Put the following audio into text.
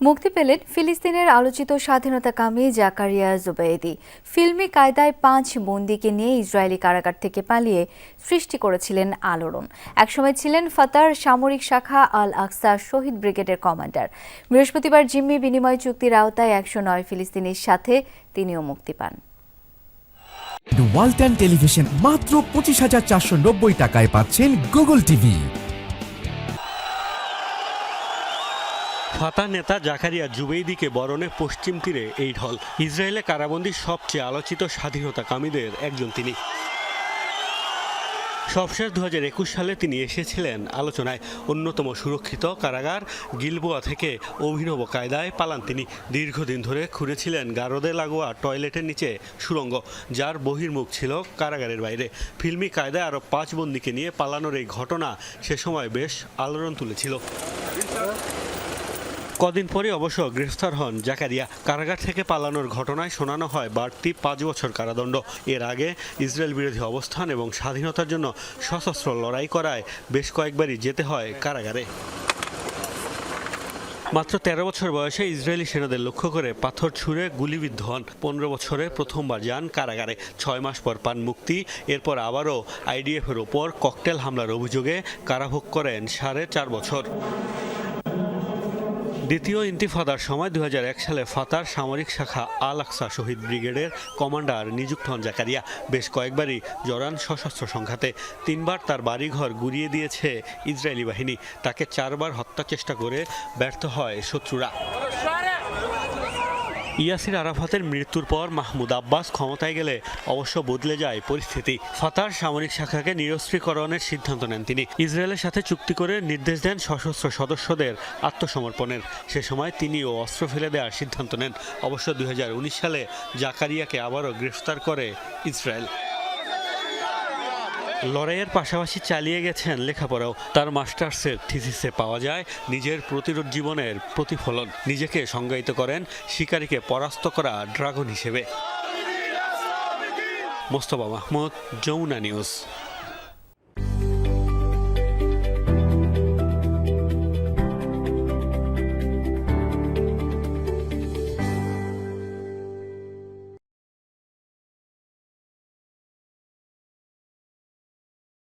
মুক্তি পেলেন ফিলিস্তিনের আলোচিত স্বাধীনতাকামী জাকারিয়া জুবাইদি ফিল্মি কায়দায় পাঁচ বন্দিকে নিয়ে ইসরায়েলি কারাগার থেকে পালিয়ে সৃষ্টি করেছিলেন আলোড়ন। একসময় ছিলেন ফাতার সামরিক শাখা আল আকসা শহীদ ব্রিগেডের কমান্ডার। বৃহস্পতিবার জিম্মি বিনিময় চুক্তির আওতায় একশো নয় ফিলিস্তিনির সাথে তিনিও মুক্তি পান। টেলিভিশন মাত্র পঁচিশ হাজার চারশো নব্বই টাকায় পাচ্ছেন গুগল টিভি। ফাতা নেতা জাকারিয়া জুবেইদিকে বরণে পশ্চিম তীরে এই ঢল। ইসরায়েলে কারাবন্দী সবচেয়ে আলোচিত স্বাধীনতাকামীদের একজন তিনি। সবশেষ দু হাজার একুশ সালে তিনি এসেছিলেন আলোচনায়। অন্যতম সুরক্ষিত কারাগার গিলবোয়া থেকে অভিনব কায়দায় পালান তিনি। দীর্ঘদিন ধরে খুঁড়েছিলেন গারদে লাগোয়া টয়লেটের নিচে সুড়ঙ্গ যার বহির্মুখ ছিল কারাগারের বাইরে। ফিল্মি কায়দায় আরও পাঁচ বন্দিকে নিয়ে পালানোর এই ঘটনা সে সময় বেশ আলোড়ন তুলেছিল। কদিন পরে অবশ্য গ্রেফতার হন জাকারিয়া। কারাগার থেকে পালানোর ঘটনায় শোনানো হয় বাড়তি পাঁচ বছর কারাদণ্ড। এর আগে ইসরায়েল বিরোধী অবস্থান এবং স্বাধীনতার জন্য সশস্ত্র লড়াই করায় বেশ কয়েকবারই যেতে হয় কারাগারে। মাত্র তেরো বছর বয়সে ইসরায়েলি সেনাদের লক্ষ্য করে পাথর ছুঁড়ে গুলিবিদ্ধ হন। পনেরো বছরে প্রথমবার যান কারাগারে। ছয় মাস পর পান মুক্তি। এরপর আবারও আইডিএফের ওপর ককটেল হামলার অভিযোগে কারাভোগ করেন সাড়ে চার বছর। দ্বিতীয় ইন্তিফাদার সময় দু হাজার এক সালে ফাতার সামরিক শাখা আল আকসা শহীদ ব্রিগেডের কমান্ডার নিযুক্ত হন জাকারিয়া। বেশ কয়েকবারই জরান সশস্ত্র সংঘাতে। তিনবার তার বাড়িঘর গুড়িয়ে দিয়েছে ইসরায়েলি বাহিনী। তাকে চারবার হত্যা চেষ্টা করে ব্যর্থ হয় শত্রুরা। ইয়াসির আরাফাতের মৃত্যুর পর মাহমুদ আব্বাস ক্ষমতায় গেলে অবশ্য বদলে যায় পরিস্থিতি। ফাতার সামরিক শাখাকে নিরস্ত্রীকরণের সিদ্ধান্ত নেন তিনি। ইসরায়েলের সাথে চুক্তি করে নির্দেশ দেন সশস্ত্র সদস্যদের আত্মসমর্পণের। সে সময় তিনি ও অস্ত্র ফেলে দেওয়ার সিদ্ধান্ত নেন। অবশ্য দু হাজার উনিশ সালে জাকারিয়াকে আবারও গ্রেফতার করে ইসরায়েল। লড়াইয়ের পাশাপাশি চালিয়ে গেছেন লেখাপড়াও। তার মাস্টার্সের থিসিসে পাওয়া যায় নিজের প্রতিরোধ জীবনের প্রতিফলন। নিজেকে সংজ্ঞায়িত করেন শিকারীকে পরাস্ত করা ড্রাগন হিসেবে। মোস্তফা মাহমুদ, যমুনা নিউজ।